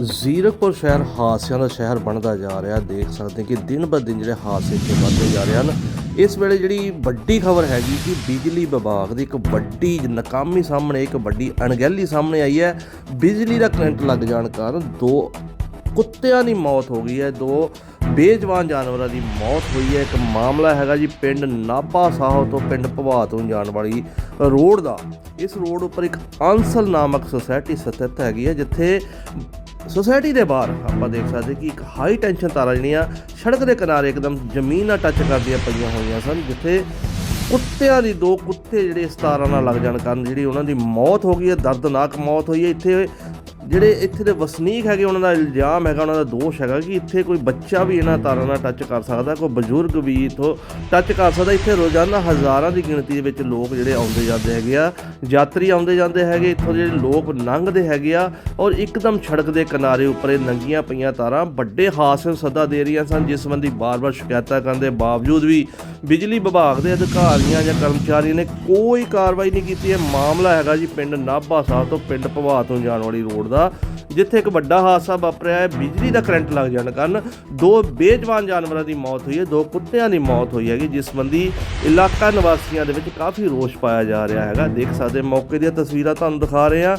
ਜ਼ੀਰਕਪੁਰ ਸ਼ਹਿਰ ਹਾਦਸਿਆਂ ਦਾ ਸ਼ਹਿਰ ਬਣਦਾ ਜਾ ਰਿਹਾ। ਦੇਖ ਸਕਦੇ ਕਿ ਦਿਨ ਬ ਦਿਨ ਜਿਹੜੇ ਹਾਦਸੇ ਇੱਥੇ ਵੱਧਦੇ ਜਾ ਰਹੇ ਹਨ। ਇਸ ਵੇਲੇ ਜਿਹੜੀ ਵੱਡੀ ਖਬਰ ਹੈਗੀ ਕਿ ਬਿਜਲੀ ਵਿਭਾਗ ਦੀ ਇੱਕ ਵੱਡੀ ਨਾਕਾਮੀ ਸਾਹਮਣੇ, ਇੱਕ ਵੱਡੀ ਅਣਗਹਿਲੀ ਸਾਹਮਣੇ ਆਈ ਹੈ। ਬਿਜਲੀ ਦਾ ਕਰੰਟ ਲੱਗ ਜਾਣ ਕਾਰਨ ਦੋ ਕੁੱਤਿਆਂ ਦੀ ਮੌਤ ਹੋ ਗਈ ਹੈ। ਦੋ ਬੇਜਵਾਨ ਜਾਨਵਰਾਂ ਦੀ ਮੌਤ ਹੋਈ ਹੈ। ਇੱਕ ਮਾਮਲਾ ਹੈਗਾ ਜੀ ਪਿੰਡ ਨਾਭਾ ਸਾਹਿਬ ਤੋਂ ਪਿੰਡ ਭਵਾ ਤੋਂ ਜਾਣ ਵਾਲੀ ਰੋਡ ਦਾ। ਇਸ ਰੋਡ ਉੱਪਰ ਇੱਕ ਅੰਸਲ ਨਾਮਕ ਸੁਸਾਇਟੀ ਸਥਿਤ ਹੈਗੀ ਹੈ, ਜਿੱਥੇ ਸੁਸਾਇਟੀ ਦੇ ਬਾਹਰ ਆਪਾਂ ਦੇਖ ਸਕਦੇ ਕਿ ਇੱਕ ਹਾਈ ਟੈਂਸ਼ਨ ਤਾਰਾਂ ਜਿਹੜੀਆਂ ਸੜਕ ਦੇ ਕਿਨਾਰੇ ਇੱਕਦਮ ਜ਼ਮੀਨ ਨਾਲ ਟੱਚ ਕਰਦੀਆਂ ਪਈਆਂ ਹੋਈਆਂ ਸਨ, ਜਿੱਥੇ ਕੁੱਤਿਆਂ ਦੀ ਦੋ ਕੁੱਤੇ ਜਿਹੜੇ ਇਸ ਤਾਰਾਂ ਨਾਲ ਲੱਗ ਜਾਣ ਕਾਰਨ ਜਿਹੜੀ ਉਹਨਾਂ ਦੀ ਮੌਤ ਹੋ ਗਈ ਹੈ, ਦਰਦਨਾਕ ਮੌਤ ਹੋਈ ਹੈ। ਇੱਥੇ ਜਿਹੜੇ ਇੱਥੇ ਦੇ ਵਸਨੀਕ ਹੈਗੇ, ਉਹਨਾਂ ਦਾ ਇਲਜ਼ਾਮ ਹੈਗਾ, ਉਹਨਾਂ ਦਾ ਦੋਸ਼ ਹੈਗਾ ਕਿ ਇੱਥੇ ਕੋਈ ਬੱਚਾ ਵੀ ਇਹਨਾਂ ਤਾਰਾਂ ਨਾਲ ਟੱਚ ਕਰ ਸਕਦਾ, ਕੋਈ ਬਜ਼ੁਰਗ ਵੀ ਇਥੋਂ ਟੱਚ ਕਰ ਸਕਦਾ। ਇੱਥੇ ਰੋਜ਼ਾਨਾ ਹਜ਼ਾਰਾਂ ਦੀ ਗਿਣਤੀ ਦੇ ਵਿੱਚ ਲੋਕ ਜਿਹੜੇ ਆਉਂਦੇ ਜਾਂਦੇ ਹੈਗੇ ਆ, ਯਾਤਰੀ ਆਉਂਦੇ ਜਾਂਦੇ ਹੈਗੇ, ਇੱਥੋਂ ਜਿਹੜੇ ਲੋਕ ਲੰਘਦੇ ਹੈਗੇ ਆ ਔਰ ਇੱਕਦਮ ਸੜਕ ਦੇ ਕਿਨਾਰੇ ਉੱਪਰ ਇਹ ਨੰਗੀਆਂ ਪਈਆਂ ਤਾਰਾਂ, ਵੱਡੇ ਹਾਦਸੇ ਨੂੰ ਸੱਦਾ ਦੇ ਰਹੀਆਂ ਸਨ, ਜਿਸ ਸੰਬੰਧੀ ਬਾਰ-ਬਾਰ ਸ਼ਿਕਾਇਤਾਂ ਕਰਨ ਦੇ ਬਾਵਜੂਦ ਵੀ ਬਿਜਲੀ ਵਿਭਾਗ ਦੇ ਅਧਿਕਾਰੀਆਂ ਜਾਂ ਕਰਮਚਾਰੀਆਂ ਨੇ ਕੋਈ ਕਾਰਵਾਈ ਨਹੀਂ ਕੀਤੀ। ਇਹ ਮਾਮਲਾ ਹੈਗਾ ਜੀ ਪਿੰਡ ਨਾਭਾ ਸਾਹਿਬ ਤੋਂ ਪਿੰਡ ਭਵਾਤ ਨੂੰ ਜਾਣ ਵਾਲੀ ਰੋਡ ਦਾ। da ਜਿੱਥੇ ਇੱਕ ਵੱਡਾ ਹਾਦਸਾ ਵਾਪਰਿਆ ਹੈ, ਬਿਜਲੀ ਦਾ ਕਰੰਟ ਲੱਗ ਜਾਣ ਕਾਰਨ ਦੋ ਬੇਜਵਾਨ ਜਾਨਵਰਾਂ ਦੀ ਮੌਤ ਹੋਈ ਹੈ, ਦੋ ਕੁੱਤਿਆਂ ਦੀ ਮੌਤ ਹੋਈ ਹੈਗੀ, ਜਿਸ ਸੰਬੰਧੀ ਇਲਾਕਾ ਨਿਵਾਸੀਆਂ ਦੇ ਵਿੱਚ ਕਾਫੀ ਰੋਸ਼ ਪਾਇਆ ਜਾ ਰਿਹਾ ਹੈਗਾ। ਦੇਖ ਸਕਦੇ ਮੌਕੇ ਦੀਆਂ ਤਸਵੀਰਾਂ ਤੁਹਾਨੂੰ ਦਿਖਾ ਰਹੇ ਹਾਂ।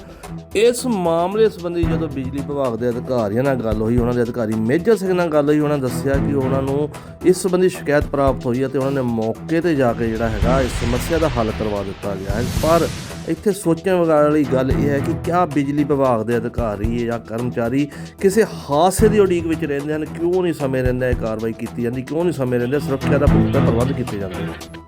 ਇਸ ਮਾਮਲੇ ਸੰਬੰਧੀ ਜਦੋਂ ਬਿਜਲੀ ਵਿਭਾਗ ਦੇ ਅਧਿਕਾਰੀਆਂ ਨਾਲ ਗੱਲ ਹੋਈ, ਉਹਨਾਂ ਦੇ ਅਧਿਕਾਰੀ ਮੇਜਰ ਸਿੰਘ ਨਾਲ ਗੱਲ ਹੋਈ, ਉਹਨਾਂ ਦੱਸਿਆ ਕਿ ਉਹਨਾਂ ਨੂੰ ਇਸ ਸੰਬੰਧੀ ਸ਼ਿਕਾਇਤ ਪ੍ਰਾਪਤ ਹੋਈ ਹੈ ਤੇ ਉਹਨਾਂ ਨੇ ਮੌਕੇ ਤੇ ਜਾ ਕੇ ਜਿਹੜਾ ਹੈਗਾ, ਇਸ ਸਮੱਸਿਆ ਦਾ ਹੱਲ ਕਰਵਾ ਦਿੱਤਾ ਗਿਆ ਹੈ। ਪਰ ਇੱਥੇ ਸੋਚਣ ਵਾਲੀ ਗੱਲ ਇਹ ਹੈ ਕਿ ਕਿਆ ਬਿਜਲੀ ਵਿਭਾਗ ਦੇ ਅਧਿਕਾਰੀ ਜਾਂ ਕਰਮਚਾਰੀ ਕਿਸੇ ਹਾਦਸੇ ਦੀ ਉਡੀਕ ਵਿੱਚ ਰਹਿੰਦੇ ਹਨ, ਕਿਉਂ ਨਹੀਂ ਸਮੇਂ ਰਹਿੰਦਾ ਇਹ ਕਾਰਵਾਈ ਕੀਤੀ ਜਾਂਦੀ, ਕਿਉਂ ਨਹੀਂ ਸਮੇਂ ਰਹਿੰਦੇ, ਸੁਰੱਖਿਆ ਦਾ ਪੁਖਤਾ ਪ੍ਰਬੰਧ ਕੀਤੇ ਜਾਂਦੇ ਨੇ